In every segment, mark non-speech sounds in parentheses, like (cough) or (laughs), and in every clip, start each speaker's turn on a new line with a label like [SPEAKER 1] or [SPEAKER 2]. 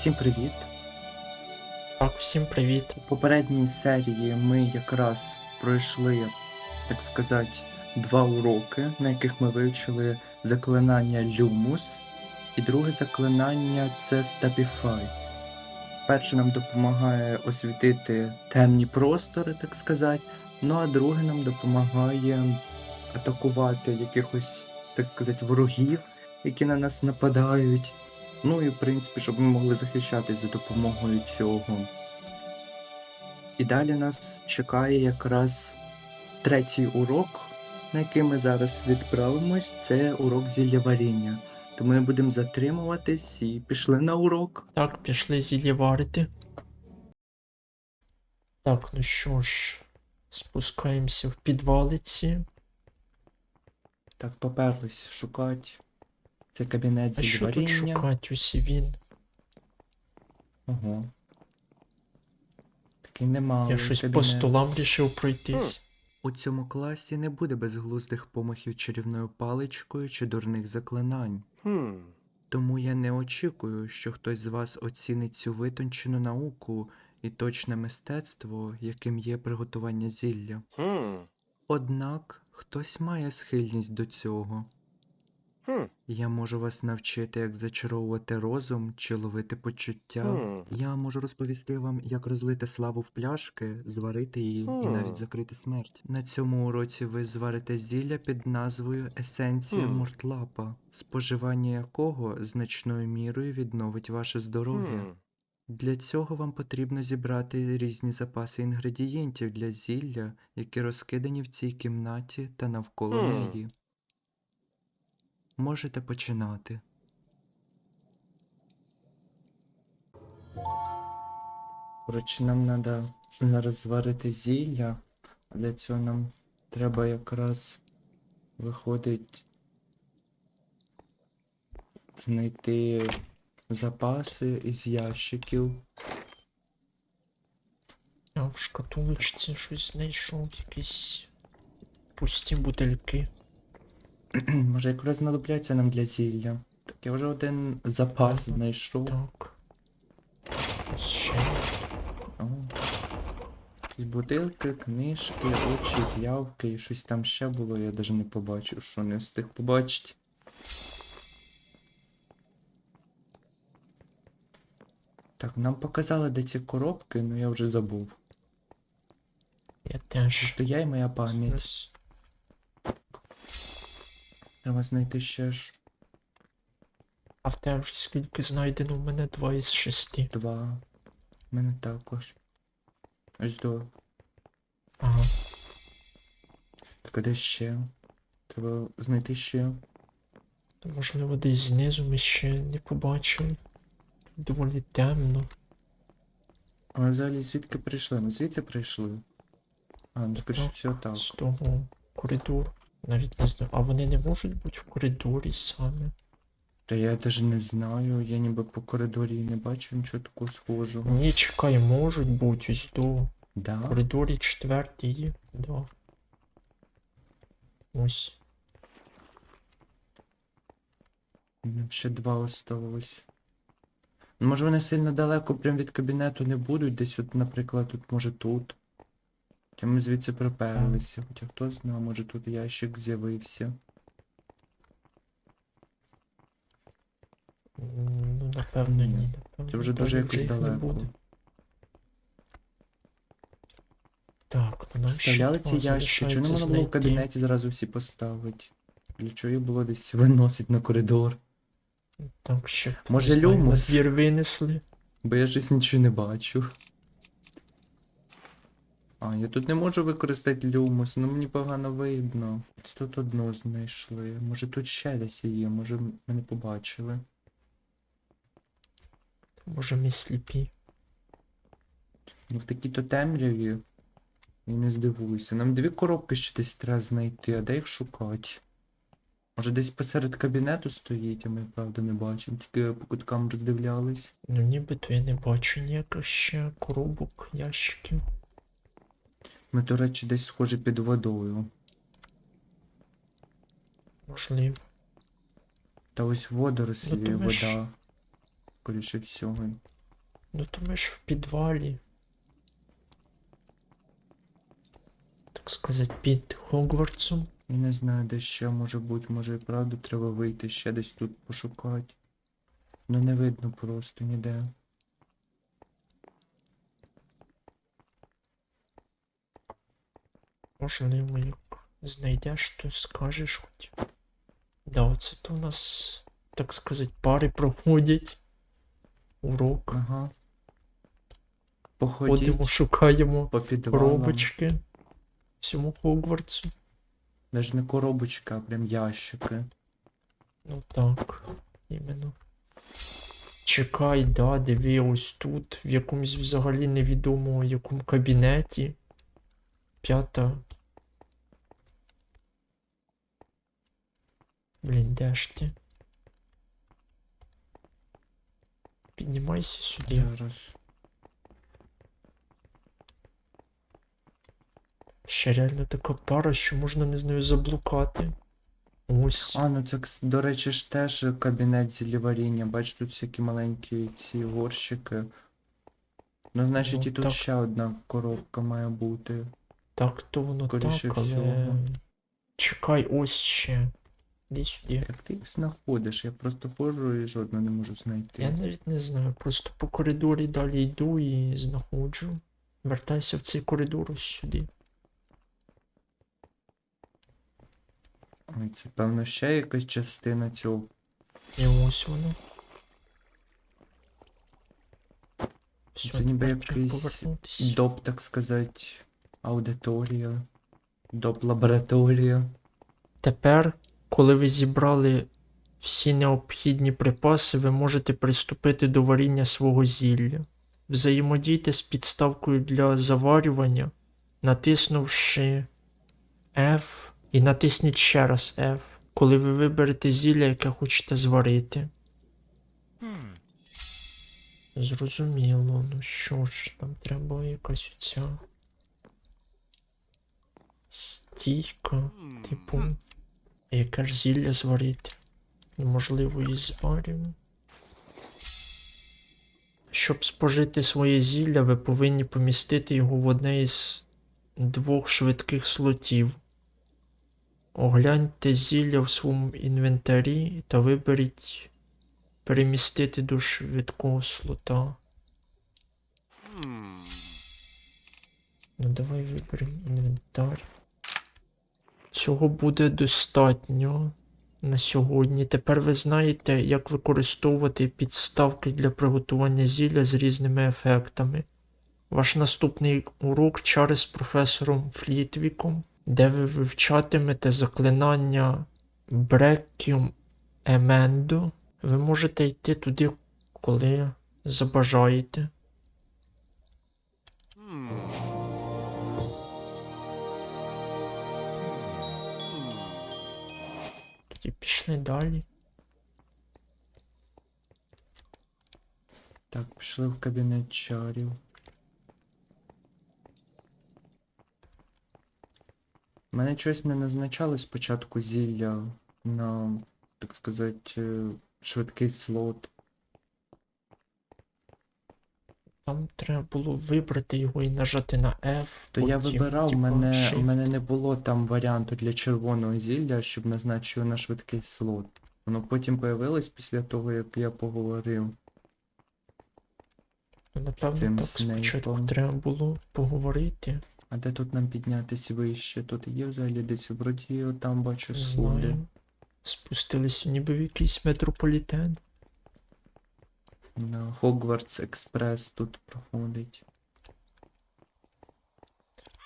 [SPEAKER 1] Всім привіт!
[SPEAKER 2] Так, всім привіт.
[SPEAKER 1] У попередній серії ми якраз пройшли, так сказати, два уроки, на яких ми вивчили заклинання Люмус, і друге заклинання це Stapify. Перше нам допомагає освітити темні простори, так сказати, ну а друге нам допомагає атакувати якихось, так сказати, ворогів, які на нас нападають. Ну і в принципі, щоб ми могли захищатись за допомогою цього. І далі нас чекає якраз третій урок, на який ми зараз відправимось. Це урок зілля варіння. Тому не будемо затримуватись і пішли на урок.
[SPEAKER 2] Так, пішли зілляварити. Так, ну що ж, спускаємося в підвалиці.
[SPEAKER 1] Так, поперлись шукати. Це кабінет
[SPEAKER 2] А що тут шукати? Ось і він.
[SPEAKER 1] Ого. Такий немалий
[SPEAKER 2] Я щось по
[SPEAKER 1] кабінет.
[SPEAKER 2] столам рішив пройтись.
[SPEAKER 1] У цьому класі не буде безглуздих помахів чарівною паличкою чи дурних заклинань.
[SPEAKER 3] Hmm.
[SPEAKER 1] Тому я не очікую, що хтось з вас оцінить цю витончену науку і точне мистецтво, яким є приготування зілля.
[SPEAKER 3] Hmm.
[SPEAKER 1] Однак хтось має схильність до цього. Я можу вас навчити, як зачаровувати розум чи ловити почуття. Я можу розповісти вам, як розлити славу в пляшки, зварити її і навіть закрити смерть. На цьому уроці ви зварите зілля під назвою Есенція
[SPEAKER 3] Хм.
[SPEAKER 1] Муртлапа, споживання якого значною мірою відновить ваше здоров'я. Для цього вам потрібно зібрати різні запаси інгредієнтів для зілля, які розкидані в цій кімнаті та навколо неї. Можете починати. Коротше, нам треба зараз зварити зілля. а Для цього нам треба якраз виходить знайти запаси із ящиків.
[SPEAKER 2] Я в шкатулочці щось знайшов, якісь пусті бутильки. (clears throat)
[SPEAKER 1] Може, якраз знадобляться нам для зілля. Так я вже один запас знайшов.
[SPEAKER 2] Так. Ще.
[SPEAKER 1] О. Якісь бутилки, книжки, очі, п'явки і щось там ще було, я навіть не побачив, що не встиг побачити. Так, нам показали, де ці коробки, але я вже забув.
[SPEAKER 2] Я теж.
[SPEAKER 1] Просто я і моя пам'ять. Треба знайти ще ж
[SPEAKER 2] А в тебе вже скільки знайдено? У мене два із шести.
[SPEAKER 1] два. У мене також. Ось до.
[SPEAKER 2] Ага.
[SPEAKER 1] Так де ще? Треба знайти ще.
[SPEAKER 2] То, Можливо, десь знизу ми ще не побачили. Доволі темно.
[SPEAKER 1] А взагалі звідки прийшли? Ми звідси прийшли. А, ну скоріше всього так.
[SPEAKER 2] З того коридору. Навіть не знаю. А вони не можуть бути в коридорі саме.
[SPEAKER 1] Та я навіть не знаю, я ніби по коридорі і не бачу нічого такого схожого.
[SPEAKER 2] Ні, чекай, можуть бути ось до. В коридорі четвертий є. Да. Ось.
[SPEAKER 1] Ну, Ще два осталось. Ну, Може вони сильно далеко прям від кабінету не будуть, десь от, наприклад, тут, може тут. Хоча ми звідси приперлися, хоча хто знає, може тут ящик з'явився.
[SPEAKER 2] Ну, напевно,
[SPEAKER 1] Ні,
[SPEAKER 2] ні. Напевно,
[SPEAKER 1] Це вже дуже якось
[SPEAKER 2] їх не
[SPEAKER 1] далеко.
[SPEAKER 2] буде. Так, ну ще
[SPEAKER 1] Вставляли ці ящики, чи не можна було в кабінеті зразу всі поставити? Для чого їх було десь виносить на коридор?
[SPEAKER 2] Так, ще
[SPEAKER 1] Може, люмус?
[SPEAKER 2] двір винесли.
[SPEAKER 1] Бо я щось нічого не бачу. А, я тут не можу використати люмус, ну мені погано видно. Тут одну знайшли. Може тут ще десь є, може м- ми не побачили.
[SPEAKER 2] Може ми сліпі.
[SPEAKER 1] Ну в такій-то темряві. І не здивуйся. Нам дві коробки ще десь треба знайти, а де їх шукати? Може десь посеред кабінету стоїть, а ми правда не бачимо, тільки по куткам роздивлялись.
[SPEAKER 2] Ну нібито я не бачу ніяких ще коробок, ящиків.
[SPEAKER 1] Ми, до речі, десь схожі під водою.
[SPEAKER 2] Можливо.
[SPEAKER 1] Та ось водорослі,
[SPEAKER 2] Ну, ж-
[SPEAKER 1] вода. скоріше всього.
[SPEAKER 2] Ну то ми ж в підвалі. Так сказати, під Хогвартсом.
[SPEAKER 1] Я не знаю, де ще може бути, може і правда треба вийти, ще десь тут пошукати. Ну не видно просто ніде.
[SPEAKER 2] Можливо, як знайдеш, то скажеш хоч. Да, оце то у нас, так сказати, пари проходять. Урок.
[SPEAKER 1] Ага. Походіть
[SPEAKER 2] Ходимо, шукаємо
[SPEAKER 1] по
[SPEAKER 2] коробочки. Всьому Хогвартсу.
[SPEAKER 1] Навіть не коробочка, а прям ящики.
[SPEAKER 2] Ну так, іменно. Чекай, да, диви, ось тут, в якомусь взагалі невідомому якому кабінеті. П'ята. Блін, де ж ти? Піднімайся сюди.
[SPEAKER 1] Зараз.
[SPEAKER 2] Ще реально така пара, що можна не знаю заблукати. Ось.
[SPEAKER 1] А, ну це, до речі, ж теж кабінет зіліваріння. Бач, тут всякі маленькі ці горщики. Ну, значить,
[SPEAKER 2] Ну,
[SPEAKER 1] і тут
[SPEAKER 2] так.
[SPEAKER 1] ще одна коробка має бути.
[SPEAKER 2] Так, то воно
[SPEAKER 1] Скоріше
[SPEAKER 2] так, але.
[SPEAKER 1] всього.
[SPEAKER 2] Чекай, ось ще. Іди сюди.
[SPEAKER 1] Як ти їх знаходиш? Я просто ходжу і жодну не можу знайти.
[SPEAKER 2] Я навіть не знаю, просто по коридорі далі йду і знаходжу. Вертайся в цей коридор ось сюди.
[SPEAKER 1] Ой, це певно ще якась частина цього.
[SPEAKER 2] І ось воно. Все,
[SPEAKER 1] Це ніби
[SPEAKER 2] тепер треба
[SPEAKER 1] якийсь доп, так сказати, аудиторія. Доп лабораторія.
[SPEAKER 2] Тепер, коли ви зібрали всі необхідні припаси, ви можете приступити до варіння свого зілля. Взаємодійте з підставкою для заварювання, натиснувши F і натисніть ще раз F, коли ви виберете зілля, яке хочете зварити. Зрозуміло, ну що ж, нам треба якась оця стійка, типу. Яке ж зілля зварити? Неможливо її зварюємо. Щоб спожити своє зілля, ви повинні помістити його в одне із двох швидких слотів. Огляньте зілля в своєму інвентарі та виберіть перемістити до швидкого слота. Ну, давай виберемо інвентар. Цього буде достатньо на сьогодні. Тепер ви знаєте, як використовувати підставки для приготування зілля з різними ефектами. Ваш наступний урок чари з професором Флітвіком, де ви вивчатимете заклинання Брекіум Емендо. Ви можете йти туди, коли забажаєте. Тоді пішли далі.
[SPEAKER 1] Так, пішли в кабінет чарів. Мене щось не назначали спочатку зілля на, так сказати, е, швидкий слот.
[SPEAKER 2] Там треба було вибрати його і нажати на F.
[SPEAKER 1] То я
[SPEAKER 2] потім,
[SPEAKER 1] вибирав,
[SPEAKER 2] типа,
[SPEAKER 1] мене,
[SPEAKER 2] Shift.
[SPEAKER 1] у мене не було там варіанту для червоного зілля, щоб назначити його на швидкий слот. Воно потім появилось після того, як я поговорив.
[SPEAKER 2] Напевно,
[SPEAKER 1] цим
[SPEAKER 2] так спочатку
[SPEAKER 1] Снейпом.
[SPEAKER 2] треба було поговорити.
[SPEAKER 1] А де тут нам піднятися вище? Тут є взагалі десь вроді там бачу
[SPEAKER 2] Не знаю. Спустилися ніби в якийсь метрополітен.
[SPEAKER 1] На Хогвартс Експрес тут проходить.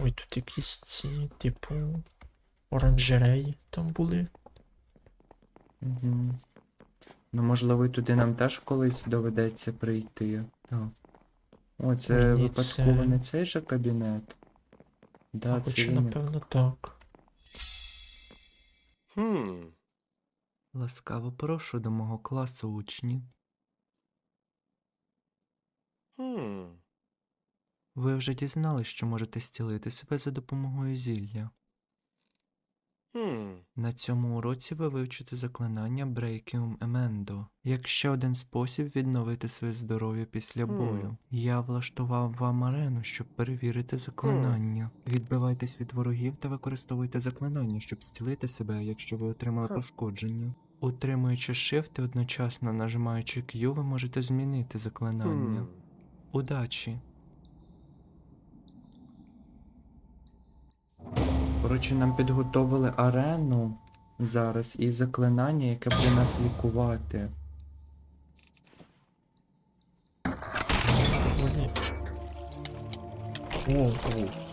[SPEAKER 2] Ой, тут якісь ці, типу, оранжереї там були.
[SPEAKER 1] Угу. Ну, можливо, і туди нам теж колись доведеться прийти. Так. О, це
[SPEAKER 2] Мені
[SPEAKER 1] випадково
[SPEAKER 2] це-
[SPEAKER 1] не цей же кабінет. Да,
[SPEAKER 2] а
[SPEAKER 1] це він.
[SPEAKER 2] напевно, так.
[SPEAKER 3] Hmm.
[SPEAKER 1] Ласкаво прошу до мого класу учні. Ви вже дізнали, що можете зцілити себе за допомогою зілля.
[SPEAKER 3] Hmm.
[SPEAKER 1] На цьому уроці ви вивчите заклинання Breakium Emendo, як ще один спосіб відновити своє здоров'я після
[SPEAKER 3] Хм.
[SPEAKER 1] бою. Я влаштував вам арену, щоб перевірити заклинання. Відбивайтесь від ворогів та використовуйте заклинання, щоб зцілити себе, якщо ви отримали
[SPEAKER 3] Ха.
[SPEAKER 1] пошкодження. Утримуючи Shift і одночасно нажимаючи Q, ви можете змінити заклинання.
[SPEAKER 3] Hmm.
[SPEAKER 1] Удачі! Коротше, нам підготовили арену зараз і заклинання, яке буде нас лікувати.
[SPEAKER 2] О, о.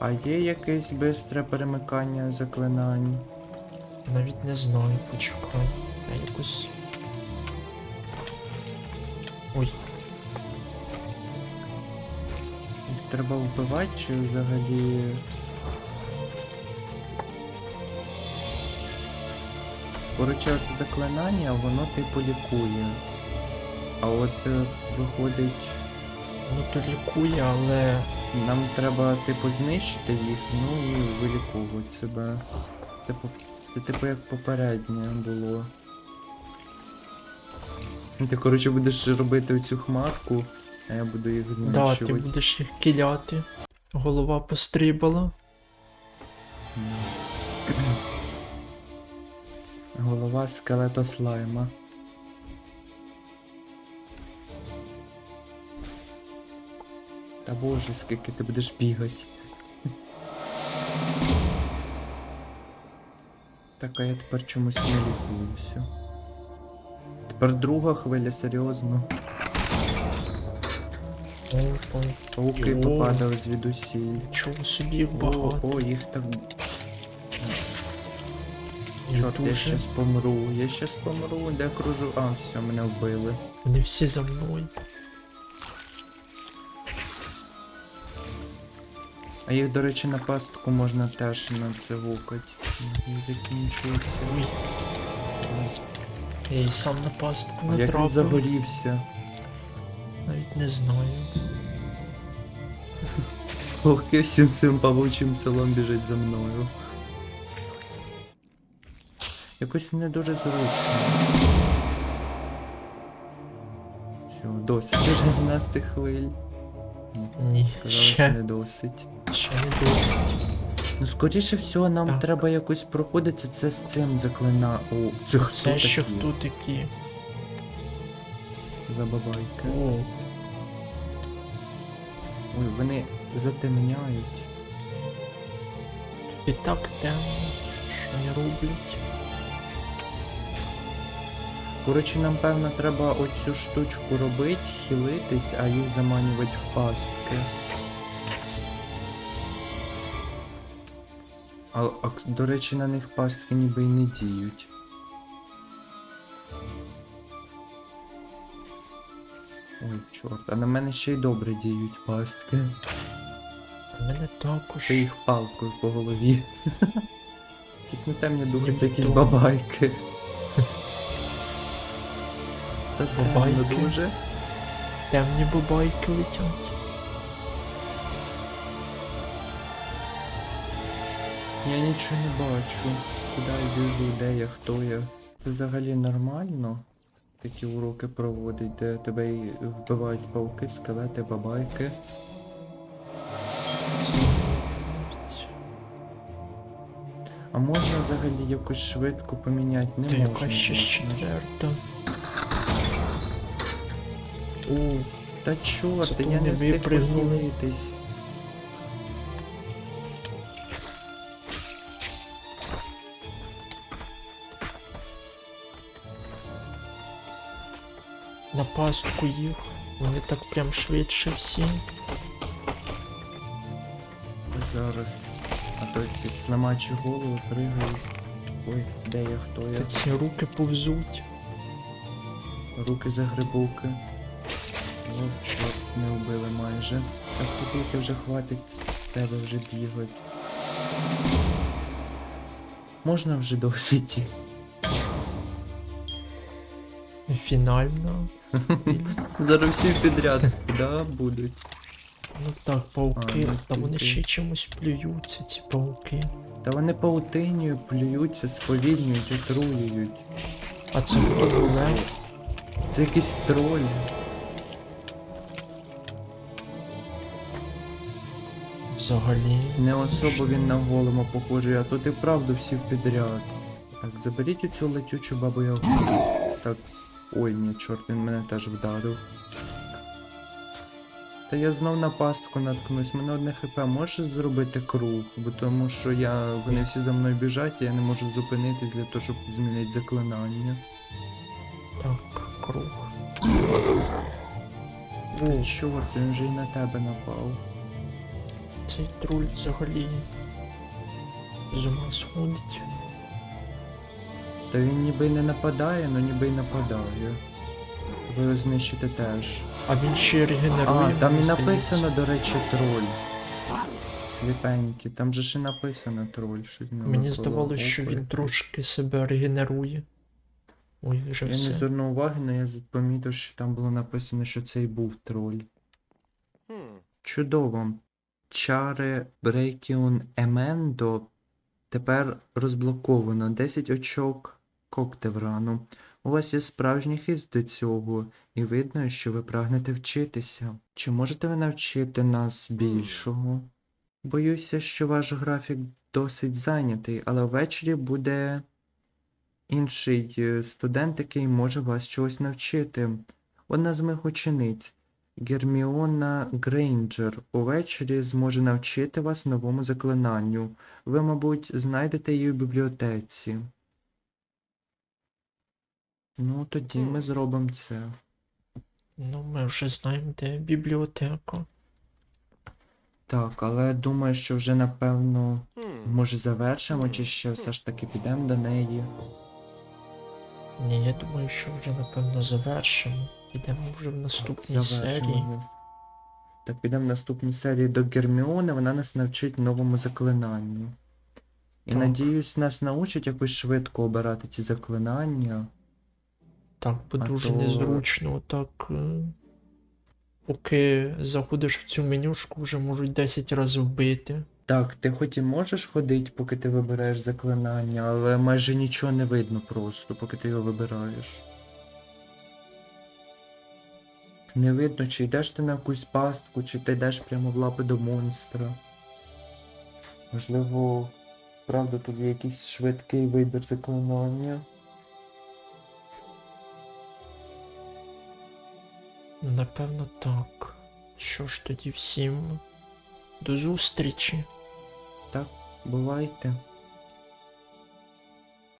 [SPEAKER 1] А є якесь бистре перемикання заклинань?
[SPEAKER 2] Навіть не знаю, почекай. Я якось. Ой,
[SPEAKER 1] Їх треба вбивати чи взагалі. Коротше, це заклинання, воно типу лікує. А от е, виходить.
[SPEAKER 2] ну то лікує, але
[SPEAKER 1] Нам треба, типу, знищити їх, ну і виліковувати себе. Типу, це типу як попереднє було. Ти, коротше, будеш робити оцю хмарку, а я буду їх
[SPEAKER 2] да, ти
[SPEAKER 1] знищувати.
[SPEAKER 2] будеш їх кіляти. Голова пострибала. (clears throat)
[SPEAKER 1] Голова скелето слайма. Та боже, скільки ти будеш бігати. Так, а я тепер чомусь не лікуюся. Тепер друга хвиля, серйозно. Пауки
[SPEAKER 2] Йо.
[SPEAKER 1] попадали звідусіль.
[SPEAKER 2] чого собі
[SPEAKER 1] О,
[SPEAKER 2] багато.
[SPEAKER 1] о, їх так.
[SPEAKER 2] Їх
[SPEAKER 1] Чорт, я
[SPEAKER 2] дуже.
[SPEAKER 1] щас помру, я щас помру, де кружу. А, все, мене вбили.
[SPEAKER 2] Вони всі за мною.
[SPEAKER 1] А їх, до речі, на пастку можна теж на це гукать. Закінчується.
[SPEAKER 2] Ой. Я і сам на пастку
[SPEAKER 1] А як він
[SPEAKER 2] натрапив.
[SPEAKER 1] загорівся.
[SPEAKER 2] Навіть не знаю.
[SPEAKER 1] Пауки всім своїм павучим селом біжать за мною. Якось не дуже зручно. Все, досить вже з нас цих хвиль. Ні,
[SPEAKER 2] Ні,
[SPEAKER 1] сказали, що
[SPEAKER 2] ще,
[SPEAKER 1] не досить.
[SPEAKER 2] ще не досить.
[SPEAKER 1] Ну, скоріше всього, нам
[SPEAKER 2] Так.
[SPEAKER 1] треба якось проходити це з цим заклина. О, це хто
[SPEAKER 2] Це ще
[SPEAKER 1] такі?
[SPEAKER 2] хто такі?
[SPEAKER 1] За бабайки.
[SPEAKER 2] О,
[SPEAKER 1] Ой, вони затемняють.
[SPEAKER 2] і так темно. Що не роблять?
[SPEAKER 1] Коротше, нам певно треба оцю штучку робити, хилитись, а їх заманювати в пастки. А, а до речі, на них пастки ніби й не діють. Ой, чорт, а на мене ще й добре діють пастки.
[SPEAKER 2] У мене також.
[SPEAKER 1] Ще їх палкою по голові. (laughs) Якісь не темні духи, це якісь бабайки. (laughs) Та темно
[SPEAKER 2] Бабайки?
[SPEAKER 1] дуже.
[SPEAKER 2] Темні бабайки летять.
[SPEAKER 1] Я нічого не бачу. Куди я біжу, де я, хто я. Це взагалі нормально? Такі уроки проводить, де тебе вбивають пауки, скелети, бабайки. А можна взагалі якось швидко поміняти? Не можна.
[SPEAKER 2] яка ще четверта.
[SPEAKER 1] О, та чорт, я не встиг
[SPEAKER 2] випригнули. На пастку їх. Вони так прям швидше всі.
[SPEAKER 1] Зараз. А то ці слимачі голови пригають. Ой, де я, хто я?
[SPEAKER 2] Та ці руки повзуть.
[SPEAKER 1] Руки за грибуки. О, чорт, не вбили майже. Так ходити вже хватить з тебе вже бігать. Можна вже досить.
[SPEAKER 2] Фінальна.
[SPEAKER 1] Зараз всі підряд. Да, будуть.
[SPEAKER 2] Ну так, пауки,
[SPEAKER 1] А, ну,
[SPEAKER 2] та вони ще чимось плюються, ці пауки.
[SPEAKER 1] Та вони паутинію плюються, сповільнюють, отруюють.
[SPEAKER 2] А це хто голем?
[SPEAKER 1] Це якийсь троль.
[SPEAKER 2] Взагалі.
[SPEAKER 1] Не особо він на голому похожий, а тут і правду всі підряд. Так, заберіть оцю летючу бабу Ягу. Так. Ой, ні, чорт, він мене теж вдарив. Та я знов на пастку наткнусь, мене одне хп можеш зробити круг, бо тому що я. вони всі за мною біжать, і я не можу зупинитись для того, щоб змінити заклинання.
[SPEAKER 2] Так, круг.
[SPEAKER 1] О, чорт, він вже й на тебе напав.
[SPEAKER 2] Цей троль взагалі з ума сходить.
[SPEAKER 1] Та він ніби й не нападає, ну ніби й нападає. Ви його знищите теж.
[SPEAKER 2] А він ще регенерує.
[SPEAKER 1] А, там і написано, до речі, троль. Сліпенький, там же ще написано троль. Щось
[SPEAKER 2] Мені здавалося, що він трошки себе регенерує. Ой, вже
[SPEAKER 1] Я не звернув уваги, але я помітив, що там було написано, що це і був троль. Чудово. Чари Брейкіон Емендо тепер розблоковано. 10 очок Коктеврану. У вас є справжній хист до цього, і видно, що ви прагнете вчитися. Чи можете ви навчити нас більшого? Боюся, що ваш графік досить зайнятий, але ввечері буде інший е, студент, який може вас чогось навчити. Одна з моїх учениць. Герміона Грейнджер увечері зможе навчити вас новому заклинанню. Ви, мабуть, знайдете її в бібліотеці. Ну, тоді ми зробимо це.
[SPEAKER 2] Ну, ми вже знаємо, де бібліотека.
[SPEAKER 1] Так, але думаю, що вже напевно, може завершимо, чи ще все ж таки підемо до неї.
[SPEAKER 2] Ні, я думаю, що вже напевно завершимо. Підемо вже в наступній серії.
[SPEAKER 1] Так, підемо в наступній серії до Герміони, вона нас навчить новому заклинанню. І
[SPEAKER 2] Так.
[SPEAKER 1] надіюсь, нас научить якось швидко обирати ці заклинання.
[SPEAKER 2] Так, бо
[SPEAKER 1] А
[SPEAKER 2] дуже
[SPEAKER 1] то-
[SPEAKER 2] незручно, так. е, Поки заходиш в цю менюшку, вже можуть 10 разів вбити.
[SPEAKER 1] Так, ти хоч і можеш ходити, поки ти вибираєш заклинання, але майже нічого не видно просто, поки ти його вибираєш. Не видно, чи йдеш ти на якусь пастку, чи ти йдеш прямо в лапи до монстра. Можливо, правда, тут є якийсь швидкий вибір заклинання.
[SPEAKER 2] Напевно, так. Що ж тоді всім? До зустрічі.
[SPEAKER 1] Так, бувайте.